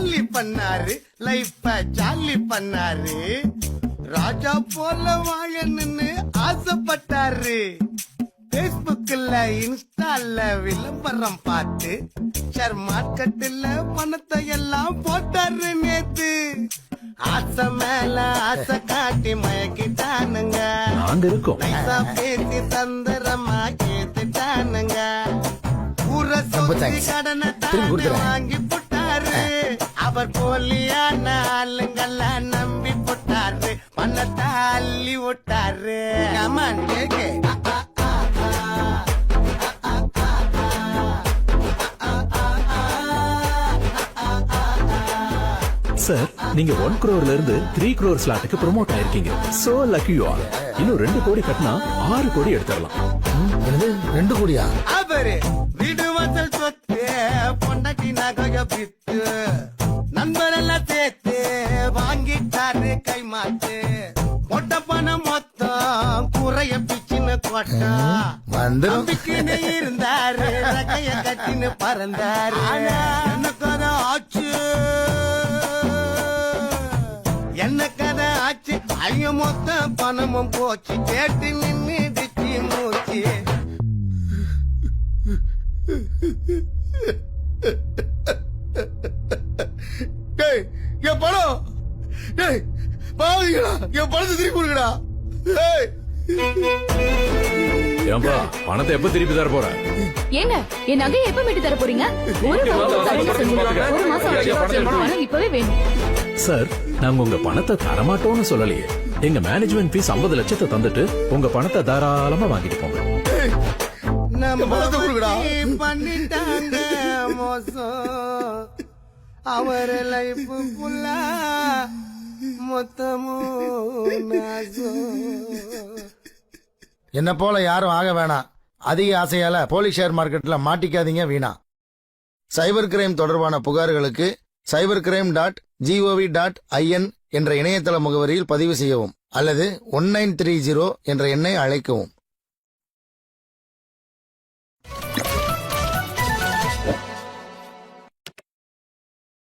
பண்ணாரு லைஃப ஜாலி பண்ணாரு. ராஜா போல வாழணும்னு ஆசைப்பட்டாரு. பேஸ்புக்ல இன்ஸ்டால விளம்பரம் பார்த்து ஷேர் மார்க்கெட்டுல பணத்தை எல்லாம் போட்டாரு நேத்து. ஆசை மேல ஆசை காட்டி மயக்கிட்டானுங்க. நாங்க இருக்கோம். நைசா பேசி தந்திரமா கேட்டுட்டானுங்க. ஊர சொத்தி. கடனை கொடுத்துறேன். வாங்கி அவர் போலியான ஆளுங்கெல்லாம் நம்பி போட்டாரு. பணத்தை அள்ளி விட்டாரு கமான் கேக்கு சார் நீங்க ஒன் crore இருந்து த்ரீ crore ஸ்லாட்டுக்கு ப்ரோமோட் ஆயிருக்கீங்க. சோ லக்கி யூ ஆர் இன்னும் ரெண்டு கோடி கட்டினா ஆறு கோடி எடுத்துடலாம். என்னது? ரெண்டு கோடியா? அவரு வீடு வாசல் சொத்து பொண்டாட்டி நகைய மொத்தம் குறைய பிச்சுன்னு கொட்டா வந்துரும். நம்பிக்கைன்னு இருந்தாரு ரகைய கட்டின்னு பறந்தாரு. என்ன கதை ஆச்சு? என்ன கதை ஆச்சு? ஐயோ மொத்த பணமும் போச்சு. கேட்டு நின்னுடுச்சு மூச்சு. டேய் என் பணம். டேய் பாவீங்களா என் பணத்தை திருப்பி கொடுங்கடா டேய் ஏன்பா பணத்தை எப்ப திருப்பி தர போற? ஏங்க என் நகையை எப்ப மீட்டு தர போறீங்க? ஒரு மாசம் தரேன்னு சொன்னீங்க. ஒரு மாசம் ஆச்சு. பணம் இப்பவே வேணும். சார் நாங்க உங்க பணத்தை தரமாட்டோம்னு சொல்லலையே. எங்க மேனேஜ்மெண்ட் ஃபீஸ் 50 லட்சத்தை தந்துட்டு உங்க பணத்தை தாராளமா வாங்கிட்டு போங்க. நம்ம பணத்தை கொடுங்கடா. பத்தி பண்ணிட்டாங்க மோசம் அவர் லைஃப் ஃபுல்லா மொத்தமும் நாசம் என்னை போல யாரும் ஆக வேணாம். அதிக ஆசையால போலீஸ் ஷேர் மார்க்கெட்ல மாட்டிக்காதீங்க வீணா. சைபர் கிரைம் தொடர்பான புகார்களுக்கு cyber crime dot GOV dot IN என்ற இணையதள முகவரியில் பதிவு செய்யவும் அல்லது ஒன் நைன் த்ரீ ஜீரோ என்ற எண்ணை அழைக்கவும்.